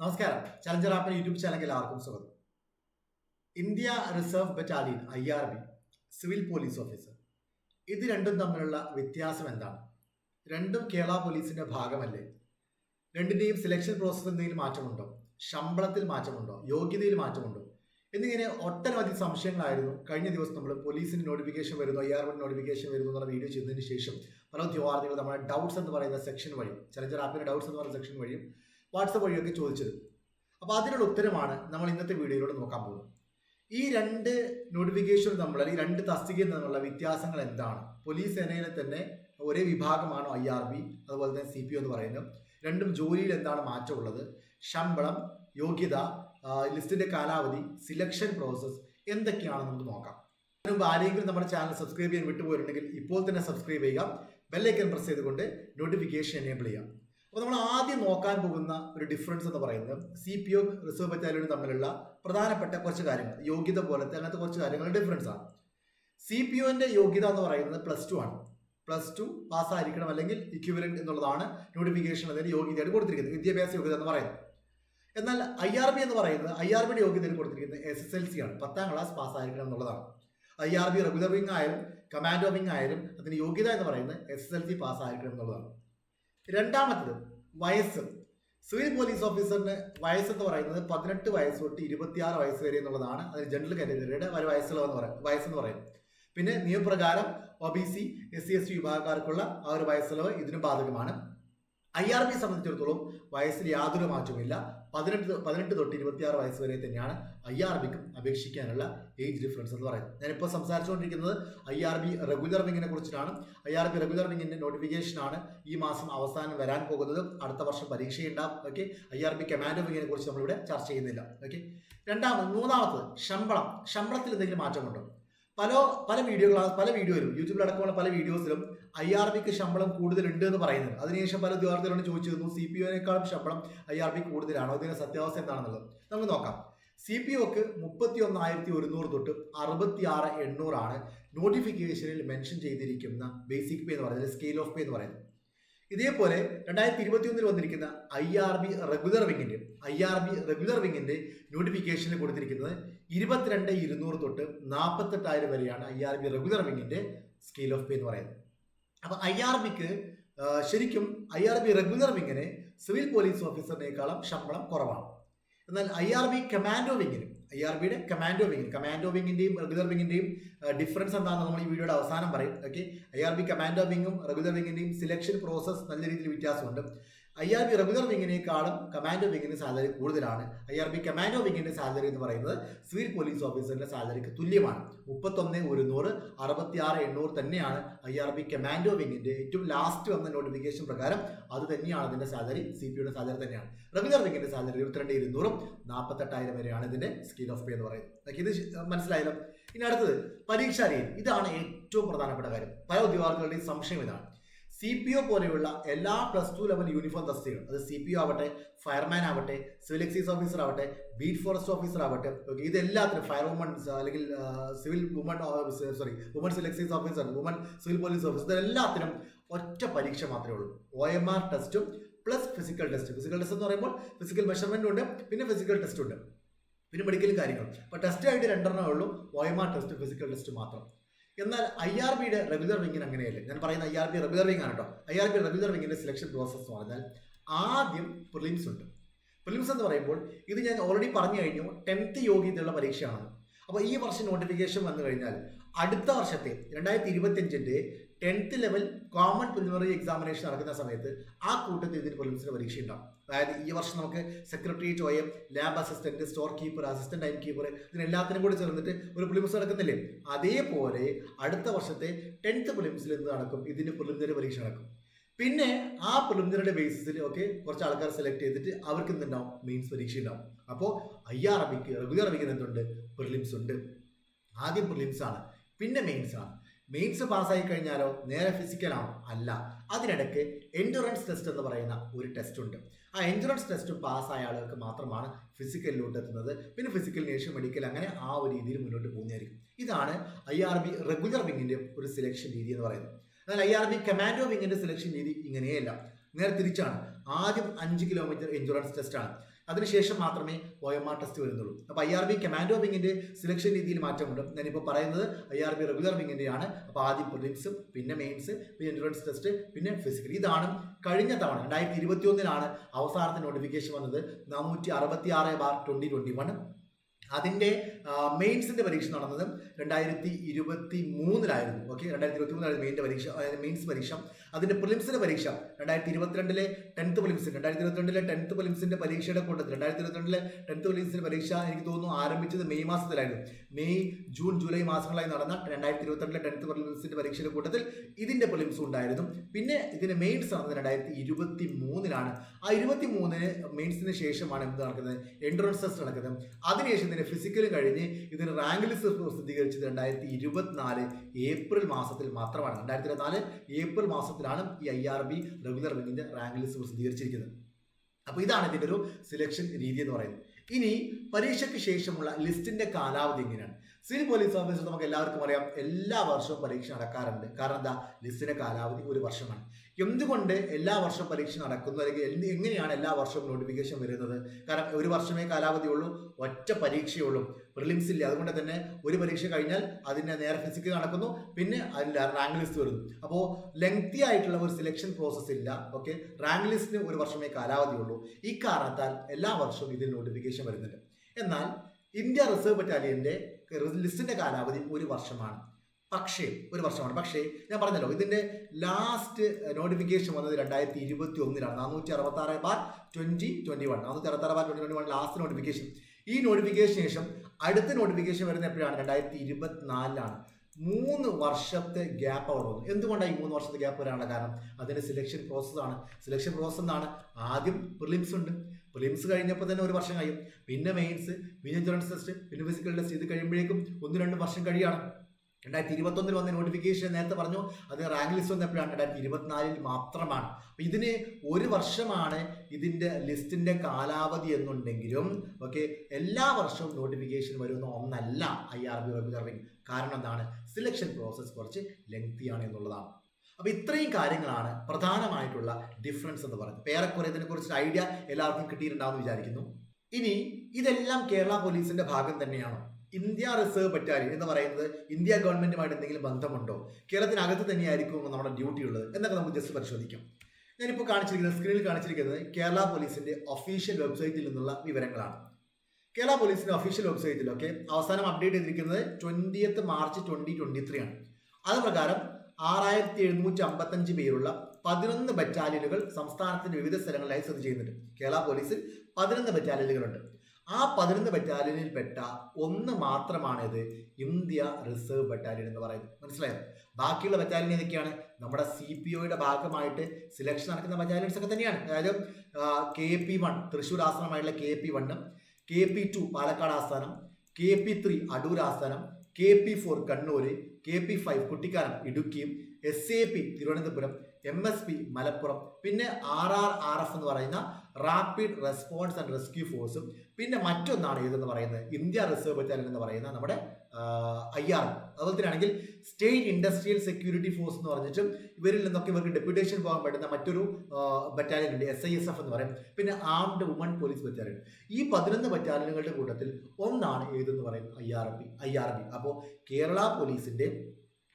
നമസ്കാരം. ചലഞ്ചർ ആപ്പിന് യൂട്യൂബ് ചാനലിൽ എല്ലാവർക്കും സ്വാഗതം. India reserve battalion I R B civil police officer. ഇത് രണ്ടും തമ്മിലുള്ള വ്യത്യാസം എന്താണ്? രണ്ടും കേരള പോലീസിന്റെ ഭാഗമല്ലേ? രണ്ടിന്റെയും സെലക്ഷൻ പ്രോസസ്സ് എന്തെങ്കിലും മാറ്റമുണ്ടോ? ശമ്പളത്തിൽ മാറ്റമുണ്ടോ? യോഗ്യതയിൽ മാറ്റമുണ്ടോ? എന്നിങ്ങനെ ഒട്ടനവധി സംശയങ്ങളായിരുന്നു. കഴിഞ്ഞ ദിവസം നമ്മൾ പോലീസിന് നോട്ടിഫിക്കേഷൻ വരുന്നു ബി നോട്ടിഫിക്കേഷൻ വരുന്നു എന്നുള്ള വീഡിയോ ചെയ്തതിന് ശേഷം പല ഉദ്യോഗാർത്ഥികൾ നമ്മുടെ ഡൗട്ട്സ് എന്ന് പറയുന്ന സെക്ഷൻ വഴി ചലഞ്ചർ ആപ്പിന്റെ ഡൗട്ട്സ് എന്ന് പറയുന്ന സെക്ഷൻ വഴിയും വാട്സപ്പ് വഴിയൊക്കെ ചോദിച്ചത്. അപ്പോൾ അതിനുള്ള ഉത്തരമാണ് നമ്മൾ ഇന്നത്തെ വീഡിയോയിലൂടെ നോക്കാൻ പോകുന്നത്. ഈ രണ്ട് നോട്ടിഫിക്കേഷൻ തമ്മിൽ അല്ലെങ്കിൽ രണ്ട് തസ്തികയിൽ നിന്നുള്ള വ്യത്യാസങ്ങൾ എന്താണ്? പോലീസ് സേനയിലെ തന്നെ ഒരേ വിഭാഗമാണോ ഐ ആർ ബി അതുപോലെ തന്നെ സി പി എന്ന് പറയുന്നത്. രണ്ടും ജോലിയിൽ എന്താണ് മാറ്റമുള്ളത് ശമ്പളം യോഗ്യത ലിസ്റ്റിന്റെ കാലാവധി സിലക്ഷൻ പ്രോസസ്സ് എന്തൊക്കെയാണ് നമുക്ക് നോക്കാം. അതിന് മുമ്പ് ആരെങ്കിലും നമ്മുടെ ചാനൽ സബ്സ്ക്രൈബ് ചെയ്യാൻ വിട്ടുപോയിട്ടുണ്ടെങ്കിൽ ഇപ്പോൾ തന്നെ സബ്സ്ക്രൈബ് ചെയ്യുക. ബെല്ലൈക്കൻ പ്രസ് ചെയ്തുകൊണ്ട് നോട്ടിഫിക്കേഷൻ എനേബിൾ ചെയ്യാം അപ്പോൾ നമ്മൾ ആദ്യം നോക്കാൻ പോകുന്ന ഒരു ഡിഫറൻസ് എന്ന് പറയുന്നത് സി പി ഒ റിസർവ് ബറ്റാലിയനും തമ്മിലുള്ള പ്രധാനപ്പെട്ട കുറച്ച് കാര്യങ്ങൾ. യോഗ്യത പോലത്തെ അങ്ങനത്തെ കുറച്ച് കാര്യങ്ങൾ ഡിഫറൻസ് ആണ്. സി പി ഒന്റെ യോഗ്യത എന്ന് പറയുന്നത് പ്ലസ് ടു ആണ്. പ്ലസ് ടു പാസ്സായിരിക്കണം അല്ലെങ്കിൽ ഇക്വിവലന്റ് എന്നുള്ളതാണ് നോട്ടിഫിക്കേഷൻ അതിന് യോഗ്യതയായിട്ട് കൊടുത്തിരിക്കുന്നത്. വിദ്യാഭ്യാസ യോഗ്യത എന്ന് പറയുന്നത്. എന്നാൽ ഐ ആർ ബി എന്ന് പറയുന്നത് ഐ ആർ ബിയുടെ യോഗ്യതയിൽ കൊടുത്തിരിക്കുന്നത് എസ് എസ് എൽ സി ആണ്. പത്താം ക്ലാസ് പാസ്സായിരിക്കണം എന്നുള്ളതാണ്. I R B regular wing ആയാലും കമാൻഡോ വിങ് ആയാലും അതിന് യോഗ്യത എന്ന് പറയുന്നത് എസ് എസ് എൽ സി പാസ്സായിരിക്കണം എന്നുള്ളതാണ്. രണ്ടാമത്തത് വയസ്സ്. സിവിൽ പോലീസ് ഓഫീസറിന് വയസ്സെന്ന് പറയുന്നത് പതിനെട്ട് വയസ്സ് തൊട്ട് ഇരുപത്തിയാറ് വയസ്സ് വരെ എന്നുള്ളതാണ് അതിന് ജനറൽ കാറ്റഗറിയുടെ ഒരു വയസ്സുള്ളതെന്ന് പറയുന്നത് വയസ്സെന്ന് പറയുന്നത്. പിന്നെ നിയമപ്രകാരം O B C S C S T വിഭാഗക്കാർക്കുള്ള ആ ഒരു വയസ്സുള്ളവ് ഇതിനും ബാധകമാണ്. ഐ ആർ ബി സംബന്ധിച്ചിടത്തോളം വയസ്സിൽ യാതൊരു മാറ്റവുമില്ല. പതിനെട്ട് പതിനെട്ട് തൊട്ട് ഇരുപത്തിയാറ് വയസ്സ് വരെ തന്നെയാണ് ഐ ആർ ബിക്കും അപേക്ഷിക്കാനുള്ള ഏജ് ഡിഫറൻസ് എന്ന് പറയുന്നത്. ഞാനിപ്പോൾ സംസാരിച്ചുകൊണ്ടിരിക്കുന്നത് ഐ ആർ ബി റെഗുലർ വിങ്ങിനെ കുറിച്ചിട്ടാണ്. ഐ ആർ ബി റെഗുലർ വിങ്ങിന്റെ നോട്ടിഫിക്കേഷനാണ് ഈ മാസം അവസാനം വരാൻ പോകുന്നത്. അടുത്ത വർഷം പരീക്ഷയുണ്ടാവും. Okay I R B commando വിങ്ങിനെ കുറിച്ച് നമ്മളിവിടെ ചർച്ച ചെയ്യുന്നില്ല. ഓക്കെ രണ്ടാമത് മൂന്നാമത് ശമ്പളം. ശമ്പളത്തിൽ എന്തെങ്കിലും മാറ്റമുണ്ടോ? പല പല വീഡിയോകളാണ് പല വീഡിയോയിലും യൂട്യൂബിലടക്കമുള്ള പല വീഡിയോസിലും ഐ ആർ ബിക്ക് ശമ്പളം കൂടുതലുണ്ട് എന്ന് പറയുന്നത് അതിനുശേഷം പല ഉദ്യോഗാർത്ഥികളോട് ചോദിച്ചിരുന്നു സി പി ഒനേക്കാളും ശമ്പളം ഐ ആർ ബി കൂടുതലാണോ ഇതിന്റെ സത്യാവസ്ഥ എന്താണെന്നുള്ളത്. നമുക്ക് നോക്കാം. സി പി ഒക്ക് മുപ്പത്തി ഒന്നായിരത്തി ഒരുന്നൂറ് തൊട്ട് അറുപത്തി ആറ് എണ്ണൂറാണ് നോട്ടിഫിക്കേഷനിൽ മെൻഷൻ ചെയ്തിരിക്കുന്ന ബേസിക് പേ എന്ന് പറയുന്നത് സ്കെയിൽ ഓഫ് പേ എന്ന് പറയുന്നത്. ഇതേപോലെ രണ്ടായിരത്തി ഇരുപത്തി ഒന്നിൽ വന്നിരിക്കുന്ന ഐ ആർ ബി റെഗുലർ വിങ്ങിന്റെ ഐ ആർ ബി റെഗുലർ വിങ്ങിന്റെ നോട്ടിഫിക്കേഷനിൽ കൊടുത്തിരിക്കുന്നത് ഇരുപത്തിരണ്ട് ഇരുന്നൂറ് തൊട്ട് നാൽപ്പത്തെട്ടായിരം വരെയാണ് ഐ ആർ ബി റെഗുലർ വിങ്ങിന്റെ സ്കെയിൽ ഓഫ് പേ എന്ന് പറയുന്നത്. അപ്പൊ ഐ ആർ ബിക്ക് ശരിക്കും ഐ ആർ ബി റെഗുലർ വിങ്ങിന് സിവിൽ പോലീസ് ഓഫീസറിനേക്കാളും ശമ്പളം കുറവാണ്. എന്നാൽ ഐ ആർ ബി കമാൻഡോ വിങ്ങിന് ഐ ആർ ബിയുടെ കമാൻഡോ വിങ്ങിന് കമാൻഡോ വിങ്ങിന്റെയും റെഗുലർ വിങ്ങിന്റെയും ഡിഫറൻസ് എന്താണെന്ന് നമ്മൾ ഈ വീഡിയോയുടെ അവസാനം പറയും. Okay I R B commando വിങ്ങും regular വിങ്ങിന്റെയും സിലക്ഷൻ പ്രോസസ്സ് നല്ല രീതിയിൽ വ്യത്യാസമുണ്ട്. ഐ ആർ ബി റെഗുലർ വിങ്ങിനേക്കാളും കമാൻഡോ വിങ്ങിന് സാലറി കൂടുതലാണ്. ഐ ആർ ബി കമാൻഡോ വിങ്ങിന്റെ സാലറി എന്ന് പറയുന്നത് സിവിൽ പോലീസ് ഓഫീസറിന്റെ സാലറിക്ക് തുല്യമാണ്. മുപ്പത്തൊന്ന് ഒരുന്നൂറ് അറുപത്തി ആറ് എണ്ണൂറ് തന്നെയാണ് ഐ ആർ ബി കമാൻഡോ വിങ്ങിന്റെ ഏറ്റവും ലാസ്റ്റ് വന്ന നോട്ടിഫിക്കേഷൻ പ്രകാരം അത് തന്നെയാണ് അതിന്റെ സാലറി സി പി യുടെ സാലറി തന്നെയാണ്. റെഗുലർ വിങ്ങിന്റെ സാലറി ഇരുപത്തിരണ്ട് ഇരുന്നൂറും നാൽപ്പത്തെട്ടായിരം വരെയാണ് ഇതിന്റെ സ്കീൽ ഓഫ് പേ എന്ന് പറയുന്നത്. ഇത് മനസ്സിലായാലും ഇനി അടുത്തത് പരീക്ഷാ രീതി. ഇതാണ് ഏറ്റവും പ്രധാനപ്പെട്ട കാര്യം. പല ഉദ്യോഗാർത്ഥികളുടെയും സംശയം ഇതാണ്. സി പി ഒ പോലെയുള്ള എല്ലാ പ്ലസ് ടു ലെവൽ യൂണിഫോം തസ്തികൾ അത് സി പി ഒ ആവട്ടെ ഫയർമാൻ ആവട്ടെ സിവിൽ എക്സൈസ് ഓഫീസർ ആവട്ടെ ബീറ്റ് ഫോറസ്റ്റ് ഓഫീസർ ആവട്ടെ ഓക്കെ ഇതെല്ലാത്തിനും ഫയർ വുമൺ അല്ലെങ്കിൽ civil woman sorry woman civil excise officer woman civil police officer ഇതെല്ലാത്തിനും ഒറ്റ പരീക്ഷ മാത്രമേ ഉള്ളൂ. ഒ എം ആർ ടെസ്റ്റും plus physical test physical test എന്ന് പറയുമ്പോൾ ഫിസിക്കൽ മെഷർമെന്റ് ഉണ്ട് പിന്നെ ഫിസിക്കൽ ടെസ്റ്റ് ഉണ്ട്. പിന്നെ മെഡിക്കലും കാര്യങ്ങളും. അപ്പോൾ ടെസ്റ്റ് ആയിട്ട് രണ്ടെണ്ണമേ ഉള്ളൂ O M R test physical test മാത്രം. എന്നാൽ ഐ ആർ ബിയുടെ റെഗുലർ വിങ്ങിന് അങ്ങനെയല്ല? ഞാൻ പറയുന്ന I R B regular wing ആണ് കേട്ടോ. ഐ ആർ ബി റെഗുലർ വിങ്ങിന്റെ സെലക്ഷൻ പ്രോസസ് എന്ന് പറഞ്ഞാൽ ആദ്യം പ്രിലിംസ് ഉണ്ട്. പ്രിലിംസ് എന്ന് പറയുമ്പോൾ ഇത് ഞാൻ ഓൾറെഡി പറഞ്ഞു കഴിഞ്ഞു ടെൻത്ത് യോഗ്യതയുള്ള പരീക്ഷയാണ് അപ്പോൾ ഈ വർഷം നോട്ടിഫിക്കേഷൻ വന്നു കഴിഞ്ഞാൽ അടുത്ത വർഷത്തെ രണ്ടായിരത്തി ഇരുപത്തിയഞ്ചിന്റെ tenth level common preliminary examination നടക്കുന്ന സമയത്ത് ആ കൂട്ടത്തിൽ ഇതിന് പ്രിലിംസിന് പരീക്ഷ ഉണ്ടാവും. അതായത് ഈ വർഷം നമുക്ക് secretariat ഓയം lab assistant store keeper assistant time keeper ഇതിനെല്ലാത്തിനും കൂടി ചേർന്നിട്ട് ഒരു പ്രിലിംസ് നടക്കുന്നില്ലേ? അതേപോലെ അടുത്ത വർഷത്തെ ടെൻത്ത് പ്രിലിംസിൽ എന്ത് നടക്കും? ഇതിന് പ്രിലിമിനറി പരീക്ഷ നടക്കും. പിന്നെ ആ പ്രിലിമിനറിയുടെ ബേസിസിൽ ഒക്കെ കുറച്ച് ആൾക്കാർ സെലക്ട് ചെയ്തിട്ട് അവർക്ക് എന്തുണ്ടാവും മെയിൻസ് പരീക്ഷ ഉണ്ടാവും. അപ്പോൾ ഐ ആർ ബിക്ക് റെഗുലർ ബിക്ക് എന്തുണ്ട്? പ്രിലിംസ് ഉണ്ട്. ആദ്യം പ്രിലിംസ് ആണ്. പിന്നെ മെയിൻസ് ആണ്. മെയിൻസ് പാസ്സായി കഴിഞ്ഞാലോ? നേരെ ഫിസിക്കൽ ആണോ? അല്ല. അതിനിടയ്ക്ക് എൻഡുറൻസ് ടെസ്റ്റ് എന്ന് പറയുന്ന ഒരു ടെസ്റ്റ് ഉണ്ട്. ആ എൻഡുറൻസ് ടെസ്റ്റ് പാസ്സായ ആളുകൾക്ക് മാത്രമാണ് ഫിസിക്കലിലോട്ട് എത്തുന്നത്. പിന്നെ ഫിസിക്കലിന് ശേഷം മെഡിക്കൽ അങ്ങനെ ആ ഒരു രീതിയിൽ മുന്നോട്ട് പോകുന്നതായിരിക്കും. ഇതാണ് ഐ ആർ ബി റെഗുലർ വിങ്ങിന്റെ ഒരു സെലക്ഷൻ രീതി എന്ന് പറയുന്നത്. എന്നാൽ ഐ ആർ ബി കമാൻഡോ വിങ്ങിന്റെ സെലക്ഷൻ രീതി ഇങ്ങനെയല്ല. നേരെ തിരിച്ചാണ്. ആദ്യം അഞ്ച് കിലോമീറ്റർ എൻഡുറൻസ് ടെസ്റ്റാണ് അതിനുശേഷം മാത്രമേ ഒ എം ആർ ടെസ്റ്റ് വരുന്നുള്ളൂ. അപ്പോൾ ഐ ആർ ബി കമാൻഡോ വിങ്ങിന്റെ സെലക്ഷൻ രീതിയിൽ മാറ്റമുണ്ട്. ഞാനിപ്പോൾ പറയുന്നത് ഐ ആർ ബി റെഗുലർ വിങ്ങിന്റെയാണ് അപ്പോൾ ആദ്യം പ്രിലിംസും പിന്നെ മെയിൻസ് പിന്നെ എൻഡുറൻസ് ടെസ്റ്റ് പിന്നെ ഫിസിക്കൽ ഇതാണ് കഴിഞ്ഞ തവണ രണ്ടായിരത്തി ഇരുപത്തി അവസാനത്തെ നോട്ടിഫിക്കേഷൻ വന്നത്. നാനൂറ്റി അറുപത്തി ആറ് ബാർ ട്വന്റി ട്വന്റി വൺ അതിന്റെ മെയിൻസിന്റെ പരീക്ഷ നടന്നത് രണ്ടായിരത്തി ഇരുപത്തി മൂന്നിലായിരുന്നു ഓക്കെ? രണ്ടായിരത്തി ഇരുപത്തി മൂന്നിലായിരുന്നു മെയിന്റെ പരീക്ഷ അതായത് മെയിൻസ് പരീക്ഷ. അതിന്റെ പ്രിലിംസിന്റെ പരീക്ഷ രണ്ടായിരത്തി ഇരുപത്തിരണ്ടിലെ ടെൻത്ത് പ്രിലിംസ് രണ്ടായിരത്തി ഇരുപത്തിരണ്ടിലെ ടെൻത്ത് പ്രിലിംസിന്റെ പരീക്ഷയുടെ കൂട്ടത്തിൽ രണ്ടായിരത്തി ഇരുപത്തിരണ്ടിലെ ടെൻത്ത് പ്രിലിംസിന്റെ പരീക്ഷ എനിക്ക് തോന്നുന്നു ആരംഭിച്ചത് മെയ് മാസത്തിലായിരുന്നു. മെയ് ജൂൺ ജൂലൈ മാസങ്ങളായി നടന്ന രണ്ടായിരത്തി ഇരുപത്തിരണ്ടിലെ ടെൻത്ത് പ്രിലിംസിന്റെ പരീക്ഷയുടെ കൂട്ടത്തിൽ ഇതിന്റെ പ്രിലിംസ് ഉണ്ടായിരുന്നു. പിന്നെ ഇതിന്റെ മെയിൻസ് നടന്നത് രണ്ടായിരത്തി ഇരുപത്തി മൂന്നിലാണ് ആ ഇരുപത്തി മൂന്നിന് മെയിൻസിന് ശേഷമാണ് എന്ത് നടക്കുന്നത്? എൻട്രൻസ് ടെസ്റ്റ് നടക്കുന്നത്. അതിനുശേഷം ഇതിന് ഫിസിക്കലും കഴിഞ്ഞ് ഇതിന് റാങ്ക് ലിസ്റ്റ് പ്രസിദ്ധീകരിച്ചത് രണ്ടായിരത്തി ഇരുപത്തിനാല് ഏപ്രിൽ മാസത്തിൽ മാത്രമാണ്. രണ്ടായിരത്തി ഇരുപത്തിനാല് ഏപ്രിൽ മാസത്തിലാണ് ഈ ഐ ആർ ബി റെഗുലർ വിങ്ങിന്റെ റാങ്ക് ലിസ്റ്റ് പ്രസിദ്ധീകരിച്ചിരിക്കുന്നത്. അപ്പോൾ ഇതാണ് ഇതിന്റെ ഒരു സിലക്ഷൻ രീതി എന്ന് പറയുന്നത്. ഇനി പരീക്ഷയ്ക്ക് ശേഷമുള്ള ലിസ്റ്റിന്റെ കാലാവധി എങ്ങനെയാണ്? സിവിൽ പോലീസ് ഓഫീസർ നമുക്ക് എല്ലാവർക്കും അറിയാം എല്ലാ വർഷവും പരീക്ഷ നടക്കാറുണ്ട്. കാരണം എന്താ? ലിസ്റ്റിന്റെ കാലാവധി ഒരു വർഷമാണ്. എന്തുകൊണ്ട് എല്ലാ വർഷം പരീക്ഷ നടക്കുന്നു? അല്ലെങ്കിൽ എങ്ങനെയാണ് എല്ലാ വർഷവും നോട്ടിഫിക്കേഷൻ വരുന്നത്? കാരണം ഒരു വർഷമേ കാലാവധിയുള്ളൂ ഒറ്റ പരീക്ഷയുള്ളൂ പ്രിലിംസ് ഇല്ല. അതുകൊണ്ട് തന്നെ ഒരു പരീക്ഷ കഴിഞ്ഞാൽ അതിന്റെ നേരെ ഫിസിക്കൽ നടക്കുന്നു പിന്നെ അതിന്റെ റാങ്ക് ലിസ്റ്റ് വരുന്നു അപ്പോൾ ലെങ്തി ആയിട്ടുള്ള ഒരു സിലക്ഷൻ പ്രോസസ്സ് ഇല്ല. ഓക്കെ റാങ്ക് ലിസ്റ്റിന് ഒരു വർഷമേ കാലാവധിയുള്ളൂ ഈ കാരണത്താൽ എല്ലാ വർഷവും ഇതിൽ നോട്ടിഫിക്കേഷൻ വരുന്നുണ്ട്. എന്നാൽ ഇന്ത്യ റിസർവ് ബറ്റാലിയന്റെ ലിസ്റ്റിന്റെ കാലാവധി ഒരു വർഷമാണ്. പക്ഷേ ഒരു വർഷമാണ്. പക്ഷേ ഞാൻ പറഞ്ഞല്ലോ ഇതിന്റെ ലാസ്റ്റ് നോട്ടിഫിക്കേഷൻ വന്നത് രണ്ടായിരത്തി ഇരുപത്തി ഒന്നിലാണ് നാനൂറ്റി അറുപത്തി ആറ് ബാർ ട്വന്റി ട്വന്റി വൺ നാനൂറ്റി അറുപത്തി ആറ് bar twenty twenty one last notification ഈ നോട്ടിഫിക്കേഷൻ ശേഷം അടുത്ത നോട്ടിഫിക്കേഷൻ വരുന്ന എപ്പോഴാണ്? രണ്ടായിരത്തി ഇരുപത്തിനാലിലാണ് മൂന്ന് വർഷത്തെ ഗ്യാപ്പ് അവിടെ വന്നു. എന്തുകൊണ്ടാണ് ഈ മൂന്ന് വർഷത്തെ ഗ്യാപ്പ് വരാനുള്ള കാരണം? അതിന്റെ സിലക്ഷൻ പ്രോസസ്സാണ് സിലക്ഷൻ പ്രോസസ് എന്നാണ് ആദ്യം പ്രിലിംസ് ഉണ്ട്. പ്രിലിംസ് കഴിഞ്ഞപ്പോൾ തന്നെ ഒരു വർഷം കഴിയും. പിന്നെ മെയിൻസ് പിന്നെ ഇൻഷുറൻസ് ടെസ്റ്റ് പിന്നെ ഫിസിക്കൽ ടെസ്റ്റ് ഇത് കഴിയുമ്പോഴേക്കും ഒന്ന് രണ്ട് വർഷം കഴിയാണ് രണ്ടായിരത്തി ഇരുപത്തൊന്നിൽ വന്ന നോട്ടിഫിക്കേഷൻ നേരത്തെ പറഞ്ഞു അത് റാങ്ക് ലിസ്റ്റ് വന്നപ്പോഴാണ്. രണ്ടായിരത്തി ഇരുപത്തിനാലിൽ മാത്രമാണ്. അപ്പം ഇതിന് ഒരു വർഷമാണ് ഇതിന്റെ ലിസ്റ്റിന്റെ കാലാവധി എന്നുണ്ടെങ്കിലും ഓക്കെ എല്ലാ വർഷവും നോട്ടിഫിക്കേഷൻ വരുന്ന ഒന്നല്ല I R B regular wing കാരണം എന്താണ്? സിലക്ഷൻ പ്രോസസ് കുറച്ച് ലെങ്തിയാണ് എന്നുള്ളതാണ്. അപ്പോൾ ഇത്രയും കാര്യങ്ങളാണ് പ്രധാനമായിട്ടുള്ള ഡിഫറൻസ് എന്ന് പറയുന്നത്. ഏറെക്കുറെ ഇതിനെക്കുറിച്ച് ഐഡിയ എല്ലാവർക്കും കിട്ടിയിട്ടുണ്ടാവും വിചാരിക്കുന്നു. ഇനി ഇതെല്ലാം കേരള പോലീസിന്റെ ഭാഗം തന്നെയാണോ? ഇന്ത്യ റിസർവ് ബറ്റാലിയൻ എന്ന് പറയുന്നത് ഇന്ത്യ ഗവൺമെന്റുമായിട്ട് എന്തെങ്കിലും ബന്ധമുണ്ടോ? കേരളത്തിനകത്ത് തന്നെയായിരിക്കും നമ്മുടെ ഡ്യൂട്ടി ഉള്ളത്? എന്നൊക്കെ നമുക്ക് ജസ്റ്റ് പരിശോധിക്കാം. ഞാനിപ്പോൾ കാണിച്ചിരിക്കുന്നത് സ്ക്രീനിൽ കാണിച്ചിരിക്കുന്നത് കേരള പോലീസിന്റെ ഒഫീഷ്യൽ വെബ്സൈറ്റിൽ നിന്നുള്ള വിവരങ്ങളാണ്. കേരള പോലീസിന്റെ ഒഫീഷ്യൽ വെബ്സൈറ്റിലൊക്കെ അവസാനം അപ്ഡേറ്റ് ചെയ്തിരിക്കുന്നത് twentieth March twenty twenty three ആണ്. അത് പ്രകാരം ആറായിരത്തി എഴുന്നൂറ്റി അമ്പത്തഞ്ച് പേരുള്ള പതിനൊന്ന് ബറ്റാലിയനുകൾ സംസ്ഥാനത്തിന്റെ വിവിധ സ്ഥലങ്ങളിലായി സ്ഥിതി ചെയ്യുന്നുണ്ട്. കേരള പോലീസിൽ പതിനൊന്ന് ബറ്റാലിയനുകളുണ്ട് ആ പതിനൊന്ന് ബറ്റാലിയനിൽപ്പെട്ട ഒന്ന് മാത്രമാണ് ഇത് ഇന്ത്യ റിസർവ് ബറ്റാലിയൻ എന്ന് പറയുന്നത്. മനസ്സിലായോ? ബാക്കിയുള്ള ബറ്റാലിയൻ ഏതൊക്കെയാണ്? നമ്മുടെ സി പി ഒയുടെ ഭാഗമായിട്ട് സിലക്ഷൻ നടക്കുന്ന ബറ്റാലിയൻസ് ഒക്കെ തന്നെയാണ്. അതായത് കെ പി വൺ തൃശ്ശൂർ ആസ്ഥാനമായിട്ടുള്ള കെ പി വണ്ണും കെ പി ടു പാലക്കാട് ആസ്ഥാനം കെ പി ത്രീ അടൂർ ആസ്ഥാനം K P four Kannur K P five Kuttikkanam ഇടുക്കിയും S A P Thiruvananthapuram M S P Malappuram പിന്നെ ആർ ആർ ആർ എഫ് എന്ന് പറയുന്ന rapid response and rescue ഫോഴ്സും പിന്നെ മറ്റൊന്നാണ് ഏതെന്ന് പറയുന്നത്? ഇന്ത്യ റിസർവ് ബറ്റാലിയൻ എന്ന് പറയുന്ന നമ്മുടെ ഐ ആർ അതുപോലെ തന്നെയാണെങ്കിൽ സ്റ്റേറ്റ് ഇൻഡസ്ട്രിയൽ സെക്യൂരിറ്റി ഫോഴ്സ് എന്ന് പറഞ്ഞിട്ടും ഇവരിൽ നിന്നൊക്കെ ഇവർക്ക് ഡെപ്യൂട്ടേഷൻ പോകാൻ പറ്റുന്ന മറ്റൊരു ബറ്റാലിയൻ ഉണ്ട്. എസ് ഐ എസ് എഫ് എന്ന് പറയും. പിന്നെ ആംഡ് വുമൺ പോലീസ് ബറ്റാലിയൻ ഈ പതിനൊന്ന് ബറ്റാലിയനുകളുടെ കൂട്ടത്തിൽ ഒന്നാണ് ഏതെന്ന് പറയുന്നത്? I R P I R B അപ്പോൾ കേരള പോലീസിന്റെ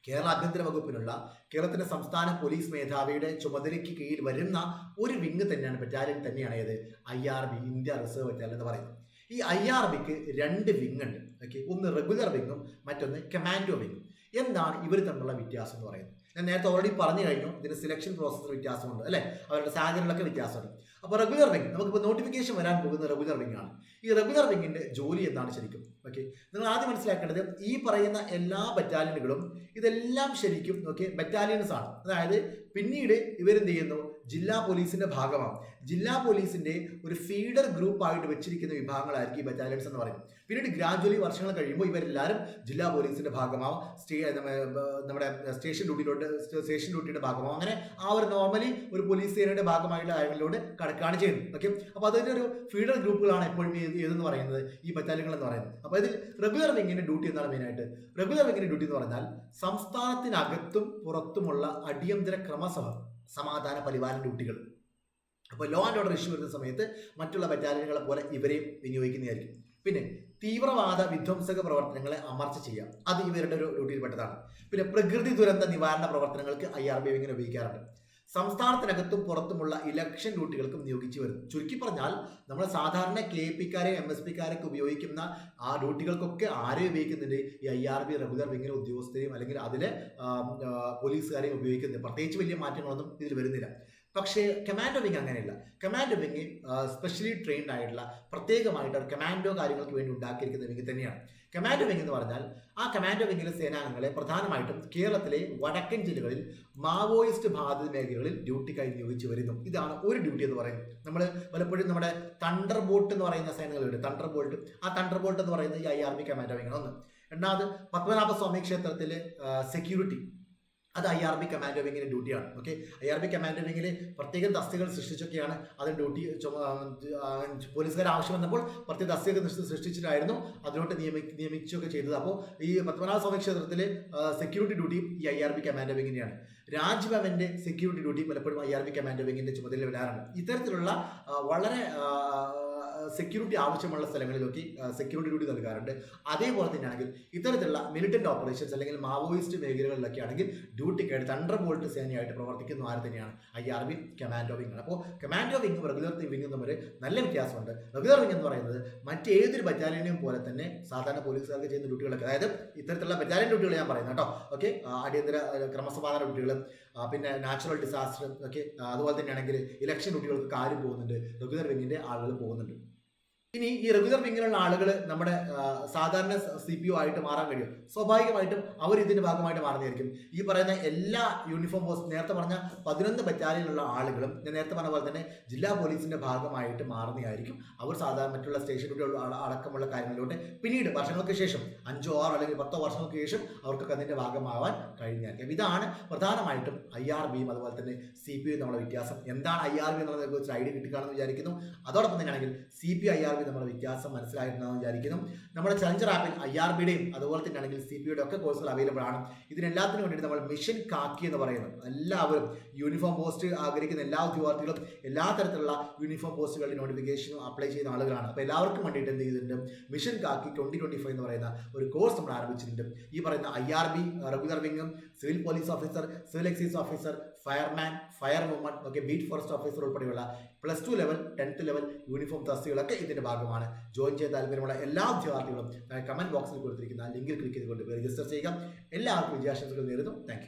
കേരള ആഭ്യന്തര വകുപ്പിനുള്ള കേരളത്തിന്റെ സംസ്ഥാന പോലീസ് മേധാവിയുടെ ചുമതലയ്ക്ക് കീഴിൽ വരുന്ന ഒരു വിങ് തന്നെയാണ് ബറ്റാലിയൻ തന്നെയാണ് ഏത്? I R B India reserve battalion എന്ന് പറയുന്നത്. ഈ ഐ ആർ ബിക്ക് രണ്ട് വിങ് ഉണ്ട്. ഓക്കെ ഒന്ന് റെഗുലർ വിങ്ങും മറ്റൊന്ന് കമാൻഡോ വിങ്ങും. എന്താണ് ഇവർ തമ്മിലുള്ള വ്യത്യാസം എന്ന് പറയുന്നത്? ഞാൻ നേരത്തെ ഓൾറെഡി പറഞ്ഞു കഴിഞ്ഞു ഇതിന് സിലക്ഷൻ പ്രോസസ്സിൽ വ്യത്യാസമുണ്ട് അല്ലെ? അവരുടെ സാഹചര്യങ്ങളൊക്കെ വ്യത്യാസമുണ്ട്. അപ്പോൾ റെഗുലർ റിംഗ് നമുക്കിപ്പോൾ നോട്ടിഫിക്കേഷൻ വരാൻ പോകുന്ന റെഗുലർ റിംഗ് ആണ്. ഈ റെഗുലർ വിങ്ങിന്റെ ജോലി എന്താണ് ശരിക്കും? ഓക്കെ നിങ്ങൾ ആദ്യം മനസ്സിലാക്കേണ്ടത് ഈ പറയുന്ന എല്ലാ ബറ്റാലിയനുകളും ഇതെല്ലാം ശരിക്കും ഓക്കെ ബറ്റാലിയൻസ് ആണ്. അതായത് പിന്നീട് ഇവരെന്ത് ചെയ്യുന്നു? ജില്ലാ പോലീസിന്റെ ഭാഗമാണ്. ജില്ലാ പോലീസിന്റെ ഒരു ഫീഡർ ഗ്രൂപ്പായിട്ട് വെച്ചിരിക്കുന്ന വിഭാഗങ്ങളായിരിക്കും ഈ ബറ്റാലിയൻസ് എന്ന് പറയുന്നത്. പിന്നീട് ഗ്രാജുവലി വർഷങ്ങൾ കഴിയുമ്പോൾ ഇവരെല്ലാവരും ജില്ലാ പോലീസിന്റെ ഭാഗമാവും. സ്റ്റേ നമ്മുടെ സ്റ്റേഷൻ ഡ്യൂട്ടിയിലോട്ട് സ്റ്റേഷൻ ഡ്യൂട്ടിയുടെ ഭാഗമാവും. അങ്ങനെ ആ ഒരു നോർമലി ഒരു പോലീസ് സേനയുടെ ഭാഗമായിട്ടുള്ള കാര്യങ്ങളിലൂടെ കടക്കുകയാണ് ചെയ്യുന്നത്. ഓക്കെ അപ്പോൾ അതിന്റെ ഒരു ഫീഡർ ഗ്രൂപ്പുകളാണ് എപ്പോഴും ഏത് ഏതെന്ന് പറയുന്നത്? ഈ ബറ്റാലിയനുകൾ എന്ന് പറയുന്നത്. അപ്പോൾ ഇതിൽ റെഗുലർ വിങ്ങിന്റെ ഡ്യൂട്ടി എന്നാണ് മെയിനായിട്ട് റെഗുലർ വിങ്ങിന്റെ ഡ്യൂട്ടി എന്ന് പറഞ്ഞാൽ സംസ്ഥാനത്തിനകത്തും പുറത്തുമുള്ള അടിയന്തര ക്രമസഭ. സമാധാന പരിപാലന ഡ്യൂട്ടികൾ. അപ്പോൾ ലോ ആൻഡ് ഓർഡർ ഇഷ്യൂ വരുന്ന സമയത്ത് മറ്റുള്ള ബറ്റാലിയനുകളെ പോലെ ഇവരെയും വിനിയോഗിക്കുന്നതായിരിക്കും. പിന്നെ തീവ്രവാദ വിധ്വംസക പ്രവർത്തനങ്ങളെ അമർച്ച ചെയ്യാം. അത് ഇവരുടെ ഒരു ഡ്യൂട്ടിയിൽപ്പെട്ടതാണ് പിന്നെ പ്രകൃതി ദുരന്ത നിവാരണ പ്രവർത്തനങ്ങൾക്ക് ഐ ആർ ബി ഇങ്ങനെ ഉപയോഗിക്കാറുണ്ട്. സംസ്ഥാനത്തിനകത്തും പുറത്തുമുള്ള ഇലക്ഷൻ ഡ്യൂട്ടികൾക്കും നിയോഗിച്ചു വരുന്നു. ചുരുക്കി പറഞ്ഞാൽ നമ്മൾ സാധാരണ കെ പിക്കാരെയും എം എസ് പിക്കാരൊക്കെ ഉപയോഗിക്കുന്ന ആ ഡ്യൂട്ടികൾക്കൊക്കെ ആരെ ഉപയോഗിക്കുന്നുണ്ട്? ഈ ഐ ആർ ബി റെഗുലർ വിങ്ങിലെ ഉദ്യോഗസ്ഥരെയും അല്ലെങ്കിൽ അതിലെ പോലീസുകാരെയും ഉപയോഗിക്കുന്നുണ്ട്. പ്രത്യേകിച്ച് വലിയ മാറ്റങ്ങളൊന്നും ഇതിൽ വരുന്നില്ല. പക്ഷേ കമാൻഡോ വിങ് അങ്ങനെയല്ല. കമാൻഡോ വിങ് സ്പെഷ്യലി ട്രെയിൻഡ് ആയിട്ടുള്ള പ്രത്യേകമായിട്ട് കമാൻഡോ കാര്യങ്ങൾക്ക് വേണ്ടി ഉണ്ടാക്കിയിരിക്കുന്ന വിങ് തന്നെയാണ്. കമാൻഡോ വിങ് എന്ന് പറഞ്ഞാൽ ആ കമാൻഡോ വിങ്ങിലെ സേനാംഗങ്ങളെ പ്രധാനമായിട്ടും കേരളത്തിലെ വടക്കൻ ജില്ലകളിൽ മാവോയിസ്റ്റ് ബാധിത മേഖലകളിൽ ഡ്യൂട്ടിക്കായി നിയോഗിച്ചു വരുന്നു. ഇതാണ് ഒരു ഡ്യൂട്ടി എന്ന് പറയുന്നത്. നമ്മൾ പലപ്പോഴും നമ്മുടെ തണ്ടർ ബോട്ട് എന്ന് പറയുന്ന സേനകളുണ്ട്. തണ്ടർ ബോൾട്ട് ആ തണ്ടർ ബോൾട്ട് എന്ന് പറയുന്നത് ഈ ഐ ആർ ബി കമാൻഡോ വിങ്ങാണ് ഒന്ന്. രണ്ടാമത് പത്മനാഭസ്വാമി ക്ഷേത്രത്തിലെ സെക്യൂരിറ്റി അത് ഐ ആർ ബി കമാൻഡോ വിങ്ങിന്റെ ഡ്യൂട്ടിയാണ് okay I R B commando വിങ്ങിൽ പ്രത്യേകം തസ്തികൾ സൃഷ്ടിച്ചൊക്കെയാണ് അത് ഡ്യൂട്ടി പോലീസുകാർ ആവശ്യം വന്നപ്പോൾ പ്രത്യേക തസ്തിക സൃഷ്ടിച്ചിട്ടായിരുന്നു അതിലോട്ട് നിയമി നിയമിച്ചൊക്കെ ചെയ്തത്. അപ്പോൾ ഈ പത്മനാഭ സ്വാമി ക്ഷേത്രത്തിലെ സെക്യൂരിറ്റി ഡ്യൂട്ടി ഈ ഐ ആർ ബി കമാൻഡോ വിങ്ങിനെയാണ് രാജ്ഭവന്റെ സെക്യൂരിറ്റി ഡ്യൂട്ടി പലപ്പോഴും ഐ ആർ ബി കമാൻഡോ വിങ്ങിന്റെ ചുമതല വരാറുണ്ട്. ഇത്തരത്തിലുള്ള വളരെ സെക്യൂരിറ്റി ആവശ്യമുള്ള സ്ഥലങ്ങളിലൊക്കെ സെക്യൂരിറ്റി ഡ്യൂട്ടി നൽകാറുണ്ട്. അതേപോലെ തന്നെയാണെങ്കിൽ ഇത്തരത്തിലുള്ള മിലിറ്റന്റ് ഓപ്പറേഷൻസ് അല്ലെങ്കിൽ മാവോയിസ്റ്റ് മേഖലകളിലൊക്കെ ആണെങ്കിൽ ഡ്യൂട്ടി ഡ്യൂട്ടിക്കായിട്ട് തണ്ടർ ബോൾട്ട് സേനയായിട്ട് പ്രവർത്തിക്കുന്ന ആര് തന്നെയാണ്? ഐ ആർ ബി കമാൻഡോ ആണ് അപ്പോൾ കമാൻഡോ വിങ്ങും റെഗുലർ വിങ്ങും തമ്മിൽ നല്ല വ്യത്യാസമുണ്ട്. റെഗുലർ വിംഗ് എന്ന് പറയുന്നത് മറ്റേതൊരു ബറ്റാലിയനെയും പോലെ തന്നെ സാധാരണ പോലീസുകാർക്ക് ചെയ്യുന്ന ഡ്യൂട്ടികളൊക്കെ അതായത് ഇത്തരത്തിലുള്ള ബറ്റാലിയൻ ഡ്യൂട്ടികൾ ഞാൻ പറയുന്നത് കേട്ടോ. ഓക്കെ അടിയന്തര ക്രമസമാധാന ഡ്യൂട്ടികൾ പിന്നെ നാച്ചുറൽ ഡിസാസ്റ്റർ ഒക്കെ അതുപോലെ തന്നെയാണെങ്കിൽ ഇലക്ഷൻ ഡ്യൂട്ടികൾക്ക് കാര്യം പോകുന്നുണ്ട്. റെഗുലർ വിങ്ങിന്റെ ആളുകൾ പോകുന്നുണ്ട്. ഇനി ഈ റെഗുലർ വിങ്ങിലുള്ള ആളുകൾ നമ്മുടെ സാധാരണ സി പി ഒ ആയിട്ട് മാറാൻ കഴിയും. സ്വാഭാവികമായിട്ടും അവർ ഇതിന്റെ ഭാഗമായിട്ട് മാറുന്നതായിരിക്കും. ഈ പറയുന്ന എല്ലാ യൂണിഫോം പോസ്റ്റ് നേരത്തെ പറഞ്ഞ പതിനൊന്ന് ബറ്റാലിയനുള്ള ആളുകളും ഞാൻ നേരത്തെ പറഞ്ഞ പോലെ തന്നെ ജില്ലാ പോലീസിന്റെ ഭാഗമായിട്ട് മാറുന്നതായിരിക്കും. അവർ സാധാരണ മറ്റുള്ള സ്റ്റേഷനിലൂടെ അടക്കമുള്ള കാര്യങ്ങളിലോട്ട് പിന്നീട് വർഷങ്ങൾക്ക് ശേഷം അഞ്ചോ ആറോ അല്ലെങ്കിൽ പത്തോ വർഷങ്ങൾക്ക് ശേഷം അവർക്കൊക്കെ അതിന്റെ ഭാഗമാവാൻ കഴിഞ്ഞായിരിക്കും. ഇതാണ് പ്രധാനമായിട്ടും ഐ ആർ ബിയും അതുപോലെ തന്നെ സി പി ഐ നമ്മുടെ വ്യത്യാസം. എന്താണ് ഐ ആർ ബി എന്നുള്ളതിനെ കുറിച്ച് ഐഡിയ കിട്ടുകയാണെന്ന് വിചാരിക്കുന്നു. അതോടൊപ്പം തന്നെയാണെങ്കിൽ C P I R B നമ്മുടെ വ്യത്യാസം മനസ്സിലായിട്ടുണ്ടെന്ന് വിചാരിക്കുന്നു. നമ്മുടെ ചലഞ്ചർ ആപ്പിൽ ഐ ആർ ബിയുടെയും അതുപോലെ തന്നെ ആണെങ്കിൽ സി പി യുടെ ഒക്കെ കോഴ്സുകൾ അവൈലബിൾ ആണ്. ഇതിനെല്ലാത്തിനും വേണ്ടിയിട്ട് നമ്മൾ മിഷൻ കാക്കി എന്ന് പറയുന്നത് എല്ലാവരും യൂണിഫോം പോസ്റ്റ് ആഗ്രഹിക്കുന്ന എല്ലാ ഉദ്യോഗാർത്ഥികളും എല്ലാ തരത്തിലുള്ള യൂണിഫോം പോസ്റ്റുകളുടെ നോട്ടിഫിക്കേഷനും അപ്ലൈ ചെയ്യുന്ന ആളുകളാണ്. അപ്പോൾ എല്ലാവർക്കും വേണ്ടിയിട്ട് എന്ത് ചെയ്തിട്ടുണ്ട്? Mission khaki twenty twenty five എന്ന് പറയുന്ന ഒരു കോഴ്സ് നമ്മൾ ആരംഭിച്ചിട്ടുണ്ട്. ഈ പറയുന്ന I R B regular വിങ്ങും civil police officer civil excise officer fireman fire movement ഒക്കെ ബീറ്റ് ഫോറസ്റ്റ് ഓഫീസർ ഉൾപ്പെടെയുള്ള plus two level tenth level uniform തസ്തികളൊക്കെ ഇതിന്റെ ഭാഗമാണ്. ജോയിൻ ചെയ്യാൻ താല്പര്യമുള്ള എല്ലാ ഉദ്യോഗാർത്ഥികളും കമന്റ് ബോക്സിൽ കൊടുത്തിരിക്കുന്ന ലിങ്കിൽ ക്ലിക്ക് ചെയ്തുകൊണ്ട് രജിസ്റ്റർ ചെയ്യുക. എല്ലാവർക്കും വിജയാശംസകൾ നേരുന്നു. താങ്ക്